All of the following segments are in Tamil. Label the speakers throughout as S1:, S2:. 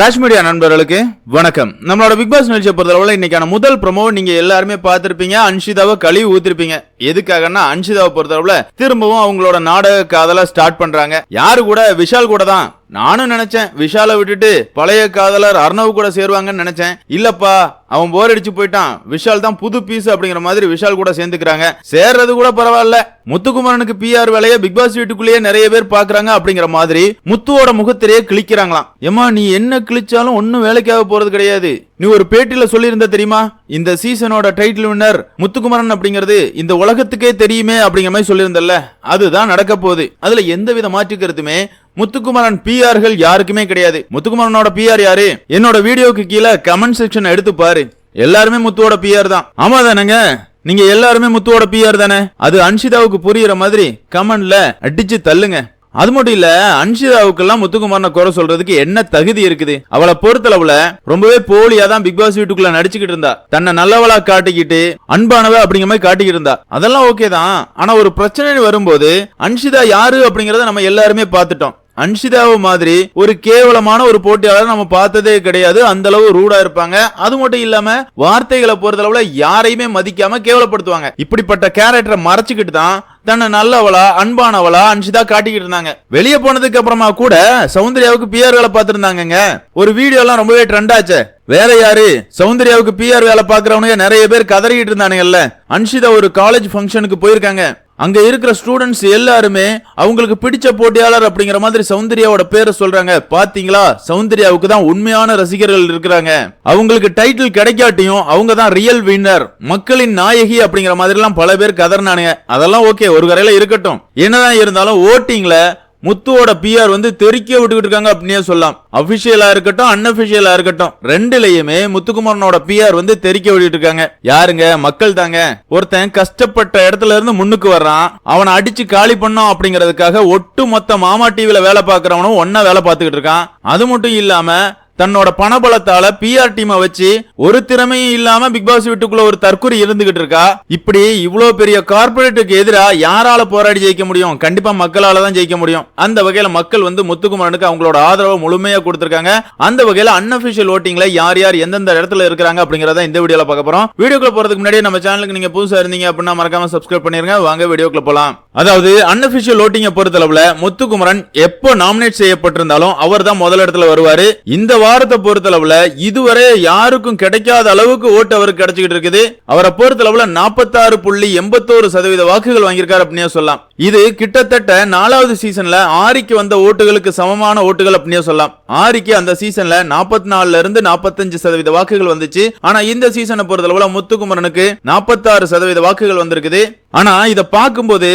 S1: ராஜ் மீடியா நண்பர்களுக்கு வணக்கம். நம்மளோட பிக் பாஸ் நிகழ்ச்சியை பொறுத்தளவில் இன்னைக்கான முதல் ப்ரோமோ நீங்க எல்லாருமே பார்த்துருப்பீங்க. அன்ஷிதாவை கழுவி ஊத்திருப்பீங்க. எதுக்காகன்னா அன்ஷிதாவை பொறுத்தளவுல திரும்பவும் அவங்களோட நாடக காதலை ஸ்டார்ட் பண்றாங்க. யாரு கூட? விஷால் கூட தான். நானும் நினைச்சேன் விஷாலை விட்டுட்டு பழைய காதலர் அர்ணவ் கூட சேருவாங்கன்னு நினைச்சேன். இல்லப்பா அவன் போர் அடிச்சு போயிட்டான். விஷால் தான் புது பீஸ் அப்படிங்கிற மாதிரி விஷால் கூட சேர்ந்துக்கிறாங்க. சேர்றது கூட பரவாயில்ல. முத்துக்குமரனுக்கு பிஆர் வேலையை பிக் பாஸ் வீட்டுக்குள்ளேயே நிறைய பேர் பாக்குறாங்க அப்படிங்கிற மாதிரி முத்துவோட முகத்திலேயே கிழிக்கிறாங்களாம். ஏமா நீ என்ன கிழிச்சாலும் ஒன்னும் வேலைக்காக போறது கிடையாது. நீ ஒரு பேட்டியில சொல்லியிருந்த தெரியுமா? இந்த சீசனோட டைட்டில் வின்னர் முத்துக்குமரன் அப்படிங்கிறது இந்த உலகத்துக்கே தெரியுமே அப்படிங்கிற மாதிரி சொல்லியிருந்தல்ல. அதுதான் நடக்க போகுது. அதுல எந்தவித மாற்று கருத்துமே முத்துக்குமரன் பிஆர்கள் யாருக்குமே கிடையாது. முத்துக்குமரனோட பிஆர் யாரு? என்னோட வீடியோக்கு கீழே கமெண்ட் செக்ஷன் எடுத்து பாரு. எல்லாருமே முத்துவோட பிஆர் தான். ஆமா தானேங்க? நீங்க எல்லாருமே முத்துவோட பிஆர் தானே? அது அன்ஷிதாவுக்கு புரியுற மாதிரி கமெண்ட்ல அடிச்சு தள்ளுங்க. அது மட்டும் இல்ல அன்ஷிதாவுக்கெல்லாம் முத்துக்குமாரனை குறை சொல்றதுக்கு என்ன தகுதி இருக்குது? அவளை பொறுத்தளவுல ரொம்பவே போலியா தான் பிக் பாஸ் வீட்டுக்குள்ள நடிச்சுக்கிட்டு இருந்தா. தன்னை நல்லவளா காட்டிக்கிட்டு அன்பானவ அப்படிங்கிற மாதிரி காட்டிக்கிட்டு இருந்தா. அதெல்லாம் ஓகே தான். ஆனா ஒரு பிரச்சனை வரும்போது அன்ஷிதா யாரு அப்படிங்கறத நம்ம எல்லாருமே பார்த்துட்டோம். அன்ஷிதாவை மாதிரி ஒரு கேவலமான ஒரு போட்டியாளர் நம்ம பார்த்ததே கிடையாது. அந்த அளவு ரூடா இருப்பாங்க. அது மட்டும் இல்லாம வார்த்தைகளை பொறுத்தளவுல யாரையுமே மதிக்காம கேவலப்படுத்துவாங்க. இப்படிப்பட்ட கேரக்டரை மறைச்சுக்கிட்டு தான் தன்னை நல்லவளா அன்பானவளா அன்ஷிதா காட்டிக்கிட்டு இருந்தாங்க. வெளியே போனதுக்கு அப்புறமா கூட சௌந்தர்யாவுக்கு பிஆர் வேலை பார்த்துருந்தாங்க ஒரு வீடியோ எல்லாம் ரொம்பவே ட்ரெண்ட் ஆச்சு. வேற யாரு? சௌந்தர்யாவுக்கு பிஆர் வேலை பாக்குறவனுங்க நிறைய பேர் கதறிக்கிட்டு இருந்தானுங்கல்ல. அன்ஷிதா ஒரு காலேஜ் ஃபங்க்ஷனுக்கு போயிருக்காங்க. அங்க இருக்கிற ஸ்டூடெண்ட்ஸ் எல்லாருமே அவங்களுக்கு பிடிச்ச போட்டியாளர் அப்படிங்கிற மாதிரி சௌந்தர்யாவோட பேரை சொல்றாங்க. பாத்தீங்களா? சௌந்தர்யாவுக்கு தான் உண்மையான ரசிகர்கள் இருக்கிறாங்க. அவங்களுக்கு டைட்டில் கிடைக்காட்டியும் அவங்க தான் ரியல் வின்னர் மக்களின் நாயகி அப்படிங்கிற மாதிரி எல்லாம் பல பேர் கதறினானுங்க அதெல்லாம் ஓகே ஒரு கரையில இருக்கட்டும். என்னதான் இருந்தாலும் ஓட்டிங்ல முத்துவோட பிஆர் வந்து தெறிக்க விட்டுக்கிட்டு இருக்காங்க அப்படின்னே சொல்லலாம். அபிஷியலா இருக்கட்டும் அன்அபிஷியலா இருக்கட்டும் ரெண்டுலயுமே முத்துக்குமாரனோட பிஆர் வந்து தெறிக்க விட்டுட்டு இருக்காங்க. யாருங்க? மக்கள் தாங்க. ஒருத்தன் கஷ்டப்பட்ட இடத்துல இருந்து முன்னுக்கு வர்றான். அவனை அடிச்சு காலி பண்ணோம் அப்படிங்கறதுக்காக ஒட்டு மொத்த மாமா டிவில வேலை பாக்குறவனும் ஒன்னா வேலை பார்த்துக்கிட்டு இருக்கான். அது மட்டும் இல்லாம தன்னோட பணபலத்தால பிஆர் டீமை வச்சு ஒரு திறமையும் இல்லாம பிக் பாஸ் வீட்டுக்குள்ள ஒரு தற்கொலை இருந்துகிட்டு இருக்கா? இப்படி இவ்வளவு பெரிய கார்பரேட்டுக்கு எதிராக யாரால போராடி ஜெயிக்க முடியும்? கண்டிப்பா மக்களால தான் ஜெயிக்க முடியும். அந்த வகையில மக்கள் வந்து முத்துக்குமரனுக்கு அவங்களோட ஆதரவை முழுமையா கொடுத்திருக்காங்க. அந்த வகையில அன்அபிஷியல் ஓட்டிங்ல யார் யார் எந்தெந்த இடத்துல இருக்கிறாங்க அப்படிங்கறத இந்த வீடியோல பார்க்க போறோம். வீடியோக்குள்ள போறதுக்கு முன்னாடி நம்ம சேனலுக்கு நீங்க புதுசா இருந்தீங்க அப்படின்னா மறக்காம சப்ஸ்கிரைப் பண்ணிருங்க. வாங்க வீடியோக்குள்ள போலாம். அதாவது அன்அபிஷியல் ஓட்டிங்க பொறுத்தளவுல முத்துக்குமரன் எப்போ நாமினேட் செய்யப்பட்டிருந்தாலும் அவர் தான் முதலிடத்துல வருவாரு. இந்த வாரத்தை பொறுத்தளவுல இதுவரை யாருக்கும் கிடைக்காத அளவுக்கு ஓட்டு அவருக்கு கிடைச்சிக்கிட்டு இருக்குது. அவரை பொறுத்தளவுல நாற்பத்தாறு புள்ளி எண்பத்தோரு சதவீத வாக்குகள் வாங்கியிருக்காரு அப்படின்னே சொல்லலாம். இது கிட்டத்தட்ட நாலாவது சீசன்ல ஆரிக்கு வந்த ஓட்டுகளுக்கு சமமான ஓட்டுகள் அப்படின்னே சொல்லலாம். ஆரிக்கு அந்த சீசன்ல நாற்பத்தி நாலுல இருந்து நாற்பத்தஞ்சு சதவீத வாக்குகள் வந்துச்சு. ஆனா இந்த சீசனை பொறுத்தளவுல முத்துக்குமரனுக்கு நாற்பத்தாறு சதவீத வாக்குகள் வந்திருக்குது. ஆனா இதை பார்க்கும்போது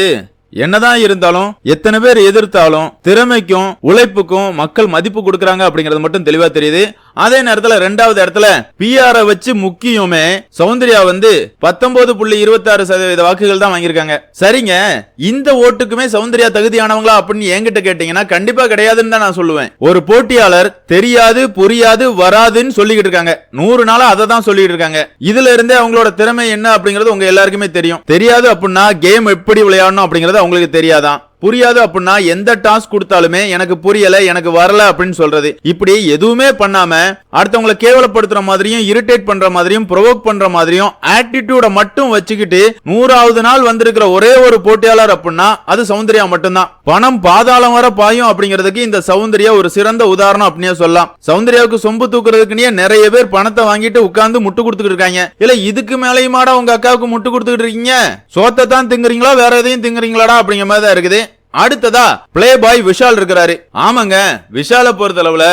S1: என்னதான் இருந்தாலும் எத்தனை பேர் எதிர்த்தாலும் திறமைக்கும் உழைப்புக்கும் மக்கள் மதிப்பு கொடுக்கறாங்க அப்படிங்கறது மட்டும் தெளிவா தெரியுது. அதே நேரத்துல ரெண்டாவது இடத்துல பிஆர் வச்சு முக்கியமே சௌந்தர்யா வந்து பத்தொன்பது புள்ளி இருபத்தி ஆறு சதவீத வாக்குகள் தான் வாங்கியிருக்காங்க. சரிங்க. இந்த ஓட்டுக்குமே சௌந்தர்யா தகுதியானவங்களா அப்படின்னு என்கிட்ட கேட்டீங்கன்னா கண்டிப்பா கிடையாதுன்னு தான் நான் சொல்லுவேன். ஒரு போட்டியாளர் தெரியாது புரியாது வராதுன்னு சொல்லிக்கிட்டு இருக்காங்க. நூறு நாளா அதை தான் சொல்லிட்டு இருக்காங்க. இதுல இருந்தே அவங்களோட திறமை என்ன அப்படிங்கறது உங்க எல்லாருக்குமே தெரியும். தெரியாது அப்படின்னா கேம் எப்படி விளையாடணும் அப்படிங்கறது அவங்களுக்கு தெரியாதான். புரியாது அப்படின்னா எந்த டாஸ்க் கொடுத்தாலுமே எனக்கு புரியல எனக்கு வரல அப்படின்னு சொல்றது. இப்படி எதுவுமே பண்ணாம அடுத்தவங்களை கேவலப்படுத்துற மாதிரியும் இரிட்டேட் பண்ற மாதிரியும் ப்ரொவோக் பண்ற மாதிரியும் ஆட்டிடியூட மட்டும் வச்சுக்கிட்டு நூறாவது நாள் வந்திருக்கிற ஒரே ஒரு போட்டியாளர் அப்படின்னா அது சௌந்தர்யா மட்டும்தான். பணம் பாதாளம் வர பாயும் அப்படிங்கிறதுக்கு இந்த சௌந்தர்யா ஒரு சிறந்த உதாரணம் அப்படின்னே சொல்லலாம். சௌந்தர்யாவுக்கு சொம்பு தூக்குறதுக்குனே நிறைய பேர் பணத்தை வாங்கிட்டு உட்கார்ந்து முட்டு கொடுத்துட்டு இருக்காங்க. இல்ல இதுக்கு மேலேயுமாடா உங்க அக்காவுக்கு முட்டு கொடுத்துக்கிட்டு இருக்கீங்க? சோத்தை தான் திங்குறீங்களா வேற எதையும் திங்குறீங்களாடா அப்படிங்கிற மாதிரி தான் இருக்குது. அடுத்ததா பிளே பாய் விஷால் இருக்கிறாரு. ஆமாங்க விஷால பொறுத்தளவுல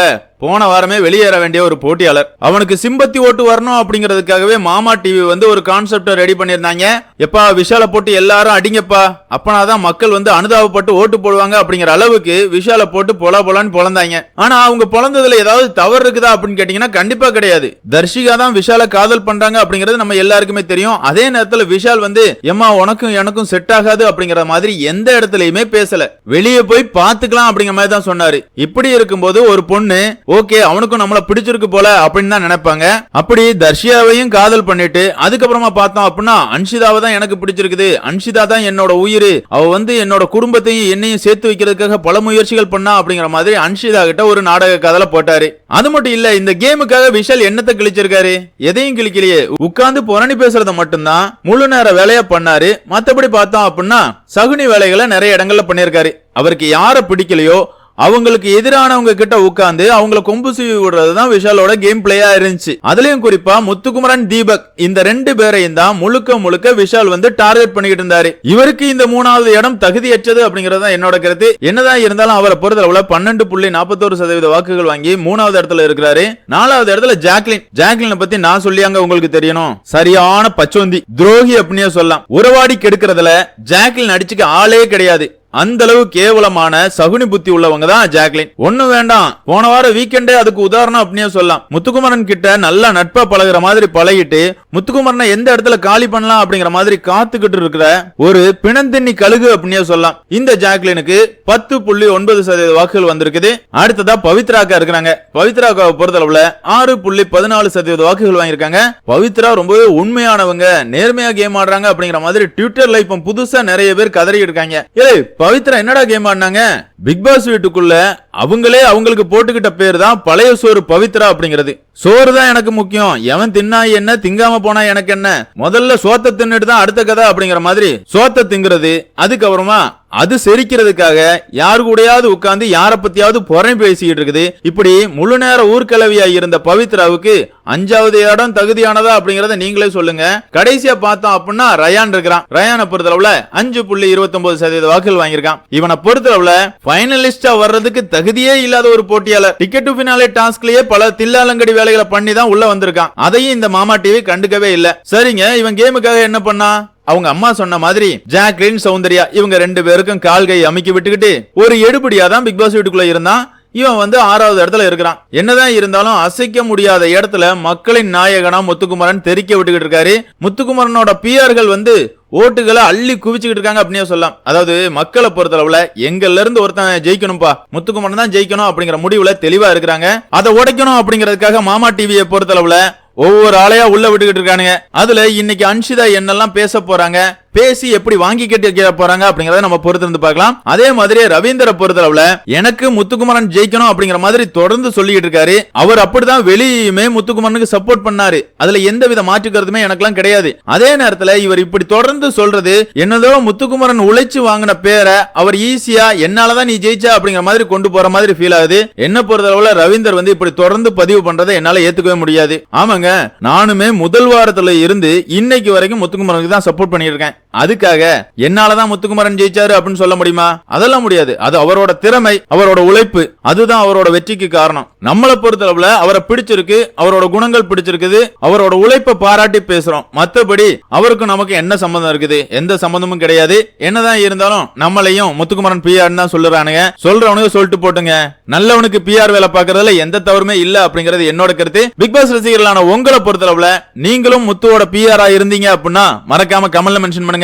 S1: போன வாரமே வெளியேற வேண்டிய ஒரு போட்டியாளர். அவனுக்கு சிம்பத்தி ஓட்டு வரணும் அப்படிங்கிறதுக்காகவே மாமா டிவி வந்து ஒரு கான்செப்ட ரெடி பண்ணிருந்தாங்க எப்பா விஷால போட்டு எல்லாரும் அடிங்கப்பா. அப்பனாதான் மக்கள் வந்து அனுதாபப்பட்டு ஓட்டு போடுவாங்க அப்படிங்கிற அளவுக்கு விஷால போட்டு பொல பொலான்னு பொழந்தாங்க ஆனா அவங்க பொழந்ததுல ஏதாவது தவறு இருக்குதா அப்படின்னு கேட்டீங்கன்னா கண்டிப்பா கிடையாது. தர்ஷிகா தான் விஷால காதல் பண்றாங்க அப்படிங்கிறது நம்ம எல்லாருக்குமே தெரியும். அதே நேரத்துல விஷால் வந்து எம்மா உனக்கும் எனக்கும் செட் ஆகாது அப்படிங்கிற மாதிரி எந்த இடத்துலயுமே பேசல. வெளியே போய் பாத்துக்கலாம் அப்படிங்கிற மாதிரி தான் சொன்னாரு. இப்படி இருக்கும்போது ஒரு பொண்ணு ஓகே அவனுக்கும் நம்மள பிடிச்சிருக்கு போல அப்படின்னு தான் நினைப்பாங்க. அப்படி தர்ஷியாவையும் காதல் பண்ணிட்டு அதுக்கப்புறமா பார்த்தோம் அப்படின்னா அன்ஷிதாவை தான் எனக்கு பிடிச்சிருக்குது. அன்ஷிதா தான் என்னோட உயிர். அவ வந்து என்னோட குடும்பத்தையும் என்னையும் சேர்த்து வைக்கிறதுக்காக பல முயற்சிகள் பண்ணா அப்படிங்கிற மாதிரி அன்ஷிதா கிட்ட ஒரு நாடக கதலை போட்டாரு. அது மட்டும் இல்ல இந்த கேமுக்காக விஷால் என்னத்தை கிழிச்சிருக்காரு? எதையும் கிழிக்கலையே. உட்கார்ந்து புரணி பேசுறத மட்டும்தான் முழு நேர வேலையா பண்ணாரு. மத்தபடி பார்த்தோம் அப்படின்னா சகுனி வேலைகளை நிறைய இடங்கள்ல பண்ணியிருக்காரு. அவருக்கு யார பிடிக்கலையோ அவங்களுக்கு எதிரானவங்க கிட்ட உட்காந்து அவங்கள கொம்பு சீவி விடுறது தான் விஷாலோட கேம் பிளேயா இருந்துச்சு. அதுலயும் குறிப்பா முத்துக்குமரன் தீபக் இந்த ரெண்டு பேரையும் தான் முழுக்க முழுக்க விஷால் வந்து டார்கெட் பண்ணிக்கிட்டு இருந்தாரு. இவருக்கு இந்த மூணாவது இடம் தகுதியற்றது அப்படிங்கறது தான் என்னோட கருத்து. என்னதான் இருந்தாலும் அவரை பொறுத்தளவுல பன்னெண்டு புள்ளி நாற்பத்தோரு சதவீத வாக்குகள் வாங்கி மூணாவது இடத்துல இருக்கிறாரு. நாலாவது இடத்துல ஜாக்லின். ஜாக்லினை பத்தி நான் சொல்லியாங்க உங்களுக்கு தெரியணும். சரியான பச்சோந்தி. துரோகி அப்படின்னே சொல்லலாம். உறவாடி கெடுக்கிறதுல ஜாக்லின் அடிச்சுக்க ஆளே கிடையாது. அந்த அளவு கேவலமான சகுனி புத்தி உள்ளவங்க தான் ஜாக்லின். ஒண்ணு வேண்டாம். போன வாரம் வீக்கெண்டே அதுக்கு உதாரணம் அப்படின்னே சொல்லலாம். முத்துக்குமரன் கிட்ட நல்லா நட்பா பழகுற மாதிரி பழகிட்டு முத்துக்குமரனை எந்த இடத்துல காலி பண்ணலாம் அப்படிங்கிற மாதிரி காத்துக்கிட்டு இருக்கிற ஒரு பிணந்தண்ணி கழுகு அப்படின்னே சொல்லலாம். இந்த ஜாக்லினுக்கு பத்து புள்ளி ஒன்பது சதவீத வாக்குகள் வந்திருக்குது. அடுத்ததா பவித்ராக்கா இருக்கிறாங்க. பவித்ராக்காவை பொறுத்தளவுல ஆறு புள்ளி பதினாலு சதவீத வாக்குகள் வாங்கியிருக்காங்க. பவித்ரா ரொம்பவே உண்மையானவங்க நேர்மையா கேம் ஆடுறாங்க அப்படிங்கிற மாதிரி ட்விட்டர்ல இப்ப புதுசா நிறைய பேர் கதறி இருக்காங்க. ஏய் பவித்ரா என்னடா கேம் ஆடினாங்க? பிக் பாஸ் வீட்டுக்குள்ள அவங்களே அவங்களுக்கு போட்டுக்கிட்ட பேர் தான் பழைய சோறு பவித்ரா அப்படிங்கிறது. சோறு தான் எனக்கு முக்கியம். எவன் தின்னா என்ன திங்காம போனா எனக்கு என்ன? முதல்ல சோத்தை தின்னுட்டு தான் அடுத்த கதை அப்படிங்கிற மாதிரி சோத்தை திங்கிறது அதுக்கப்புறமா அது செரிக்கிறதுக்காக யாரு கூடயாவது உட்கார்ந்து யார பத்தியாவது புறம் பேசிக்கிட்டு இருக்குது. இப்படி முழு நேர ஊர்க்கிழவியா இருந்த பவித்ராவுக்கு அஞ்சாவது இடம் தகுதியானதா அப்படிங்கறத நீங்களே சொல்லுங்க. கடைசியா பார்த்தோம் அப்படின்னா ரயான் இருக்கிறான். ரயானை பொறுத்தளவுல அஞ்சு புள்ளி இருபத்தி ஒன்பது சதவீத வாக்குகள் வாங்கியிருக்கான். இவனை பொறுத்தளவுல பைனலிஸ்டா வர்றதுக்கு தகுதியே இல்லாத ஒரு போட்டியாளர். டிக்கெட் டு பினாலே டாஸ்க்லயே பல தில்லாலங்கடி வேலைகளை பண்ணி தான் உள்ள வந்திருக்கான். அதையும் இந்த மாமா டிவி கண்டுக்கவே இல்ல. சரிங்க இவன் கேமுக்காக என்ன பண்ணா? அவங்க அம்மா சொன்ன மாதிரி ஜாக்லின் சௌந்தர்யா இவங்க ரெண்டு பேருக்கும் கால் கை அமைக்கி விட்டுக்கிட்டு ஒரு எடுபடியா தான் பிக் பாஸ் வீட்டுக்குள்ள இருந்தான். இவன் வந்து ஆறாவது இடத்துல இருக்கிறான். என்னதான் இருந்தாலும் அசைக்க முடியாத இடத்துல மக்களின் நாயகனா முத்துக்குமரன் தெரிக்க விட்டுக்கிட்டு இருக்காரு. முத்துக்குமரனோட பிஆர்கள் வந்து ஓட்டுகளை அள்ளி குவிச்சுக்கிட்டு இருக்காங்க அப்படின்னே சொல்லலாம். அதாவது மக்களை பொறுத்தளவுல எங்கள்ல இருந்து ஒருத்தன் ஜெயிக்கணும்பா முத்துக்குமரன் தான் ஜெயிக்கணும் அப்படிங்கிற முடிவுல தெளிவா இருக்கிறாங்க. அதை உடைக்கணும் அப்படிங்கறதுக்காக மாமா டிவியை பொறுத்தளவுல ஒவ்வொரு ஆளையா உள்ள விட்டுக்கிட்டு இருக்கானுங்க. அதுல இன்னைக்கு அன்ஷிதா என்னெல்லாம் பேச போறாங்க பேசி எப்படி வாங்கி கட்டி போறாங்க அப்படிங்கறத நம்ம பொறுத்திருந்து பார்க்கலாம். அதே மாதிரி ரவீந்திர பொறுத்தளவுல எனக்கு முத்துக்குமரன் ஜெயிக்கணும் அப்படிங்கிற மாதிரி தொடர்ந்து சொல்லிட்டு இருக்காரு. அவர் அப்படிதான் வெளியுமே முத்துக்குமரனுக்கு சப்போர்ட் பண்ணாரு. அதுல எந்த வித மாற்று கருத்துமே எனக்கெல்லாம் கிடையாது. அதே நேரத்துல இவர் இப்படி தொடர்ந்து சொல்றது என்னதோ முத்துக்குமரன் உழைச்சு வாங்கின பேரை அவர் ஈஸியா என்னாலதான் நீ ஜெயிச்சா அப்படிங்கிற மாதிரி கொண்டு போற மாதிரி ஃபீல் ஆகுது. என்ன பொறுத்தளவுல ரவீந்தர் வந்து இப்படி தொடர்ந்து பதிவு பண்றதை என்னால ஏத்துக்கவே முடியாது. ஆமாங்க நானுமே முதல் வாரத்துல இருந்து இன்னைக்கு வரைக்கும் முத்துக்குமரனுக்கு தான் சப்போர்ட் பண்ணியிருக்கேன் அதுக்காக என்னாலதான் முத்துக்குமரன் ஜெயிச்சாரு அப்படின்னு சொல்ல முடியுமா? அதெல்லாம் முடியாது. அது அவரோட திறமை அவரோட உழைப்பு. அதுதான் அவரோட வெற்றிக்கு காரணம். நம்மளை பொறுத்தளவுல அவரை பிடிச்சிருக்கு அவரோட குணங்கள் பிடிச்சிருக்குது அவரோட உழைப்பை பாராட்டி பேசுறோம். மத்தபடி அவருக்கும் நமக்கு என்ன சம்பந்தம் இருக்குது? எந்த சம்பந்தமும் கிடையாது. என்னதான் இருந்தாலும் நம்மளையும் முத்துக்குமரன் பிஆர் தான் சொல்லுறானுங்க. சொல்றவனுக்கு சொல்லிட்டு போட்டுங்க. நல்லவனுக்கு பிஆர் வேலை பாக்குறதுல எந்த தவறுமே இல்ல அப்படிங்கறது என்னோட கருத்து. பிக் பாஸ் ரசிகர்களான உங்களை பொறுத்தளவுல நீங்களும் முத்துவோட பிஆரா இருந்தீங்க அப்படின்னா மறக்காம கமெண்ட்ல மென்ஷன் பண்ணுங்க.